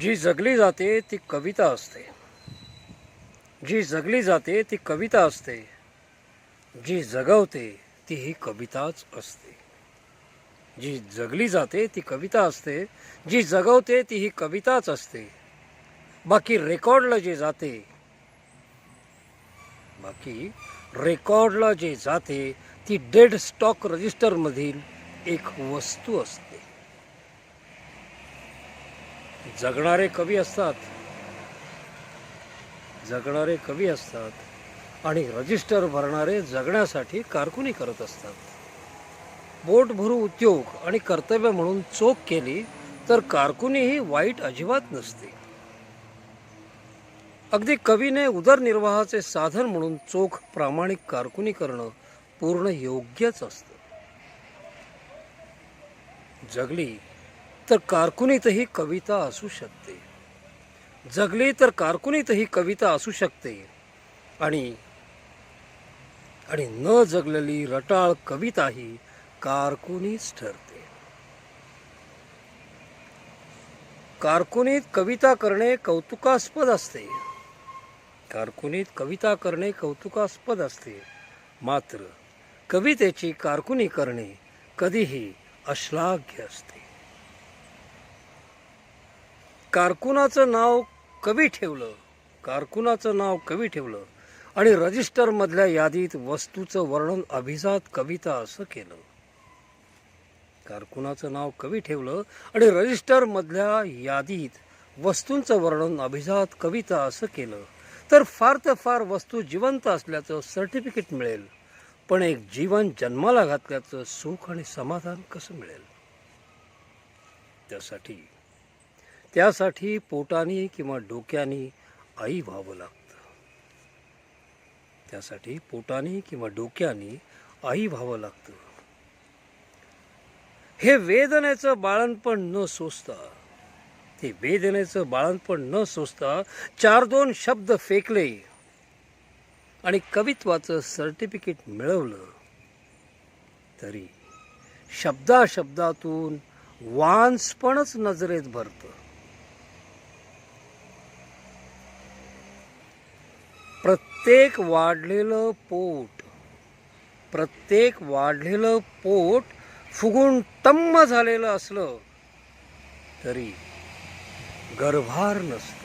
जी जगली जाते ती कविता असते. जी जगली जाते ती कविता असते. जी जगवते ती ही कविताच असते. जी जगली जाते ती कविता असते. जी जगवते ती ही कविताच असते. बाकी रेकॉर्डला जे जाते बाकी रेकॉर्डला जे जाते ती डेड स्टॉक रजिस्टरमधील एक वस्तू असते. जगणारे कवी असतात. जगणारे कवी असतात आणि रजिस्टर भरणारे जगण्यासाठी कारकुनी करत असतात. बोट भरू उद्योग आणि कर्तव्य म्हणून चोख केली तर कारकुनी ही वाईट अजिबात नसते. अगदी कवीने उदरनिर्वाहाचे साधन म्हणून चोख प्रामाणिक कारकुनी करणं पूर्ण योग्यच असतं. जगली तर कारकुनीतही कविता असू शकते. जगली तर कारकुनीतही कविता असू शकते. आणि आणि न जगलेली रटाळ कविताही कारकुनीच ठरते. कारकुनीत कविता करणे कौतुकास्पद असते. कारकुनीत कविता करणे कौतुकास्पद असते. मात्र कवितेची कारकुनी करणे कधीही अश्लाघ्य असते. कारकुनाचं नाव कवी ठेवलं कारकुनाचं नाव कवी ठेवलं आणि रजिस्टरमधल्या यादीत वस्तूचं वर्णन अभिजात कविता असं केलं. कारकुनाचं नाव कवी ठेवलं आणि रजिस्टरमधल्या यादीत वस्तूंचं वर्णन अभिजात कविता असं केलं. तर फार तर फार वस्तू जिवंत असल्याचं सर्टिफिकेट मिळेल पण एक जीवन जन्माला घातल्याचं सुख आणि समाधान कसं मिळेल? त्यासाठी त्यासाठी पोटाने किंवा डोक्यानी आई व्हावं लागतं. त्यासाठी पोटानी किंवा डोक्यानी आई व्हावं लागतं. हे वेदनेचं बाळणपण न सोसता ते वेदनेचं बाळणपण न सोसता चार दोन शब्द फेकले आणि कवित्वाचं सर्टिफिकेट मिळवलं तरी शब्दाशब्दातून वांसपणच नजरेत भरतं. प्रत्येक वाढलेलं पोट प्रत्येक वाढलेलं पोट फुगून टम्म झालेलं असलं तरी गर्भार नसतं.